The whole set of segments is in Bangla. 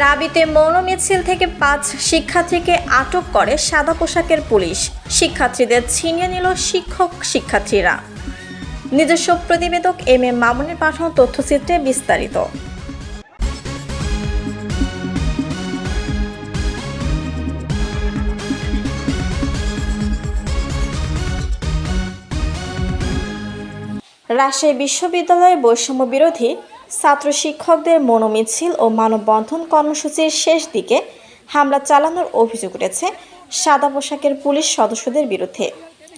রাবিতে মৌন মিছিল থেকে পাঁচ শিক্ষার্থীকে আটক করে সাদা পোশাকের পুলিশ। শিক্ষার্থীদের ছিনিয়ে নিল শিক্ষক শিক্ষার্থীরা। নিজস্ব প্রতিবেদক এম এ মামুনের পাঠানো তথ্যচিত্রে বিস্তারিত। রাজশাহী বিশ্ববিদ্যালয়ের বৈষম্য বিরোধী ছাত্র শিক্ষকদের মনোমিছিল ও মানববন্ধন কর্মসূচির শেষ দিকে হামলা চালানোর অভিযোগ উঠেছে সাদা পোশাকের পুলিশ সদস্যদের বিরুদ্ধে।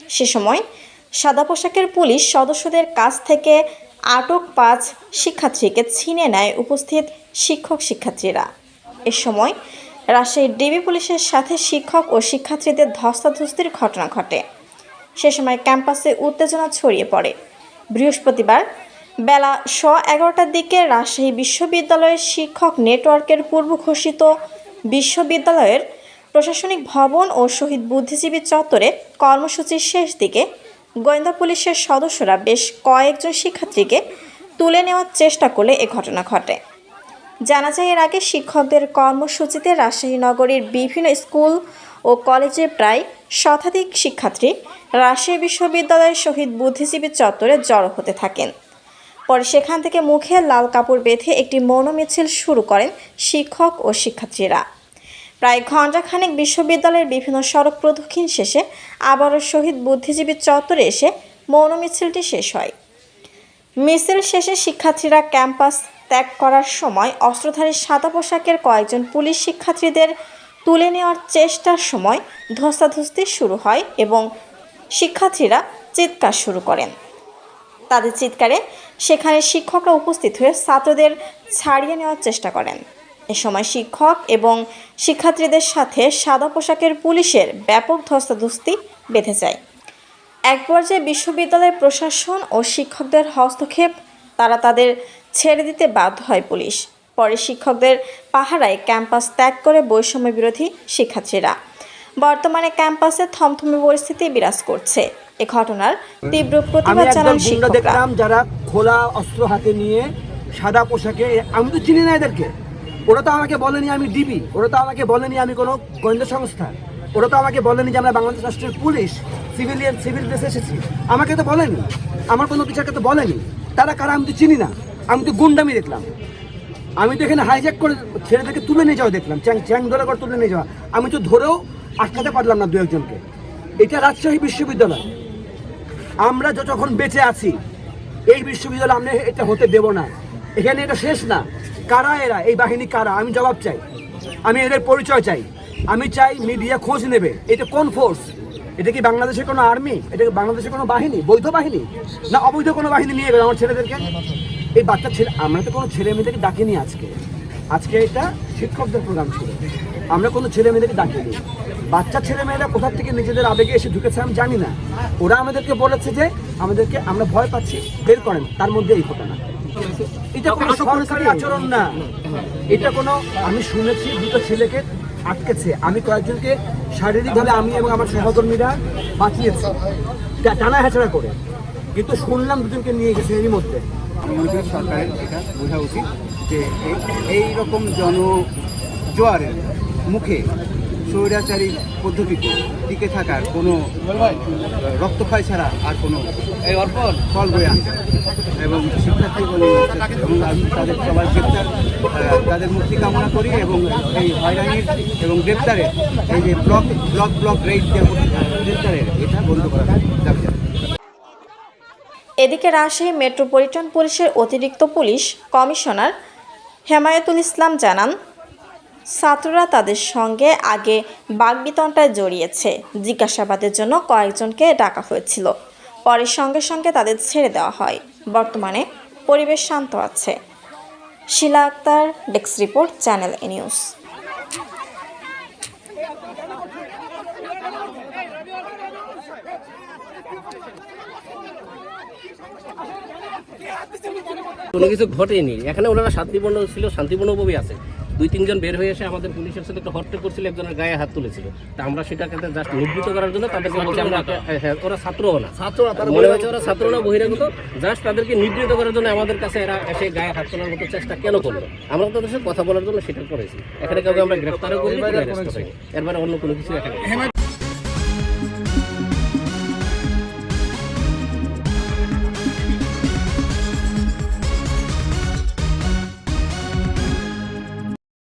সে সময় সাদা পোশাকের পুলিশ সদস্যদের কাছ থেকে আটক পাঁচ শিক্ষার্থীকে ছিনে নেয় উপস্থিত শিক্ষক শিক্ষার্থীরা। এ সময় রাজশাহী ডিবি পুলিশের সাথে শিক্ষক ও শিক্ষার্থীদের ধস্তাধস্তির ঘটনা ঘটে। সে সময় ক্যাম্পাসে উত্তেজনা ছড়িয়ে পড়ে। বৃহস্পতিবার বেলা স এগারোটার দিকে রাজশাহী বিশ্ববিদ্যালয়ের শিক্ষক নেটওয়ার্কের পূর্ব ঘোষিত বিশ্ববিদ্যালয়ের প্রশাসনিক ভবন ও শহীদ বুদ্ধিজীবী চত্বরে কর্মসূচির শেষ দিকে গোয়েন্দা পুলিশের সদস্যরা বেশ কয়েকজন শিক্ষার্থীকে তুলে নেওয়ার চেষ্টা করলে এ ঘটনা ঘটে। জানা যায়, এর আগে শিক্ষকদের কর্মসূচিতে রাজশাহী নগরীর বিভিন্ন স্কুল ও কলেজে প্রায় শতাধিক শিক্ষার্থী রাজশাহী বিশ্ববিদ্যালয়ের শহীদ বুদ্ধিজীবী চত্বরে জড়ো হতে থাকেন। পরে সেখান থেকে মুখে লাল কাপড় বেঁধে একটি মৌন মিছিল শুরু করেন শিক্ষক ও শিক্ষার্থীরা। প্রায় ঘণ্টাখানেক বিশ্ববিদ্যালয়ের বিভিন্ন সড়ক প্রদক্ষিণ শেষে আবারও শহীদ বুদ্ধিজীবী চত্বরে এসে মৌন মিছিলটি শেষ হয়। মিছিল শেষে শিক্ষার্থীরা ক্যাম্পাস ত্যাগ করার সময় অস্ত্রধারী সাদা পোশাকের কয়েকজন পুলিশ শিক্ষার্থীদের তুলে নেওয়ার চেষ্টার সময় ধস্তাধস্তি শুরু হয় এবং শিক্ষার্থীরা চিৎকার শুরু করেন। তাদের চিৎকারে সেখানে শিক্ষকরা উপস্থিত হয়ে ছাত্রদের ছাড়িয়ে নেওয়ার চেষ্টা করেন। এ সময় শিক্ষক এবং শিক্ষার্থীদের সাথে সাদা পোশাকের পুলিশের ব্যাপক ধস্তাধস্তি বেঁধে যায়। এক পর্যায়ে বিশ্ববিদ্যালয়ের প্রশাসন ও শিক্ষকদের হস্তক্ষেপ, তারা তাদের ছেড়ে দিতে বাধ্য হয় পুলিশ। পরে শিক্ষকদের পাহারায় ক্যাম্পাস ত্যাগ করে বৈষম্য বিরোধী শিক্ষার্থীরা বর্তমানে ক্যাম্পাসে থমথমে পরিস্থিতি বিরাজ করছে। এ ঘটনার তীব্র প্রতিবাদ জানান শিক্ষকরা। দেখলাম যারা খোলা অস্ত্র হাতে নিয়ে সাদা পোশাকে আমি তো চিনি না এদেরকে। ওরা তো আমাকে বলেনি আমি ডিবি ওরা তো আমাকে বলেনি আমি কোনো গোয়েন্দা সংস্থা ওরা তো আমাকে বলেনি যে আমরা বাংলাদেশ রাষ্ট্রের পুলিশ সিভিলিয়ান সিভিল ড্রেসে এসেছি। আমাকে তো বলেনি আমার কোনো কিছুকে তো বলেনি। তারা কারা আমি তো চিনি না আমি তো গুন্ডামি দেখলাম। আমি তো এখানে হাইজ্যাক করে ছেলেদেরকে তুলে নিয়ে যাওয়া দেখলাম চ্যাং চ্যাং ধরে করে তুলে নিয়ে যাওয়া। আমি তো ধরেও আটকাতে পারলাম না দু একজনকে। এটা রাজশাহী বিশ্ববিদ্যালয়। আমরা যতক্ষণ বেঁচে আছি, এই বিশ্ববিদ্যালয় আমরা এটা হতে দেব না। এখানে এটা শেষ না। কারা এরা? এই বাহিনী কারা? আমি জবাব চাই। আমি এদের পরিচয় চাই। আমি চাই মিডিয়া খোঁজ নেবে। এটা কোন ফোর্স এটা কি বাংলাদেশের কোনো আর্মি এটা কি বাংলাদেশের কোনো বাহিনী? বৈধ বাহিনী? না অবৈধ কোনো বাহিনী নিয়ে গেল আমার ছেলেদেরকে? এই বাচ্চা ছেলে আমরা তো কোনো ছেলে মেয়েদেরকে ডাকিনি আজকে। আজকে এটা শিক্ষকদের প্রোগ্রাম ছিল। আমরা কোনো ছেলে মেয়েদেরকে ডাকিনি। বাচ্চা ছেলে মেয়েরা কোথা থেকে নিজেদের আবেগে এসে ঢুকেছে আমি জানি না। ওরা আমাদেরকে বলেছে যে আমাদেরকে আমরা ভয় পাচ্ছি বের করেন তার মধ্যে এই ঘটনা। এটা কোনো সরকারি আচরণ না। এটা কোনো আমি শুনেছি দুটো ছেলেকে আটকেছে। আমি কয়েকজনকে শারীরিকভাবে আমি এবং আমার সহকর্মীরা বাঁচিয়েছি। টানা হেঁচড়া করে। কিন্তু শুনলাম দুজনকে নিয়ে গেছে এরই মধ্যে। আমাদের সরকারের এটা বোঝা উচিত যে এই- এই রকম জন জোয়ারের মুখে স্বৈরাচারী পদ্ধতিতে টিকে থাকার কোনো রক্তক্ষয় ছাড়া আর কোনো ফল বয়ে আনবে না। এবং শিক্ষার্থী বলে এবং তাদের সবার গ্রেপ্তার তাদের মুক্তি কামনা করি এবং এই হয়রানির এবং গ্রেপ্তারের এই যে ব্লক ব্লক ব্লক রেড গ্রেপ্তারের এটা বন্ধ করা দাবি এদিকে রাজশাহী মেট্রোপলিটন পুলিশের অতিরিক্ত পুলিশ কমিশনার হেমায়তুল ইসলাম জানান ছাত্ররা তাদের সঙ্গে আগে বাগবিতনটায় জড়িয়েছে। জিজ্ঞাসাবাদের জন্য কয়েকজনকে ডাকা হয়েছিল। পরে সঙ্গে সঙ্গে তাদের ছেড়ে দেওয়া হয়। বর্তমানে পরিবেশ শান্ত আছে। Shila Akter, desk report, channel A news. কোনো কিছু ঘটেনি। এখানে ওনারা শান্তিপূর্ণ ছিল, শান্তিপূর্ণভাবেই আছে। দুই তিনজন বের হয়ে এসে আমাদের পুলিশের সাথে একটা হট্টে করছিল একজনের গায়ে হাত তুলেছিল। তা আমরা সেটাকে জাস্ট নিবৃত করার জন্য তাদেরকে বলছি আমরা হ্যাঁ, হ্যাঁ, ওরা ছাত্র না। ছাত্র মনে হয়েছে ওরা ছাত্র না বহিরাগত। জাস্ট তাদেরকে নিবৃত করার জন্য আমাদের কাছে এরা এসে গায়ে হাত তোলার মতো চেষ্টা কেন করল? আমরা তাদের সাথে কথা বলার জন্য সেটা করেছি। এখানে কাউকে আমরা গ্রেফতারও করি এরপরে অন্য কোনো কিছু এখানে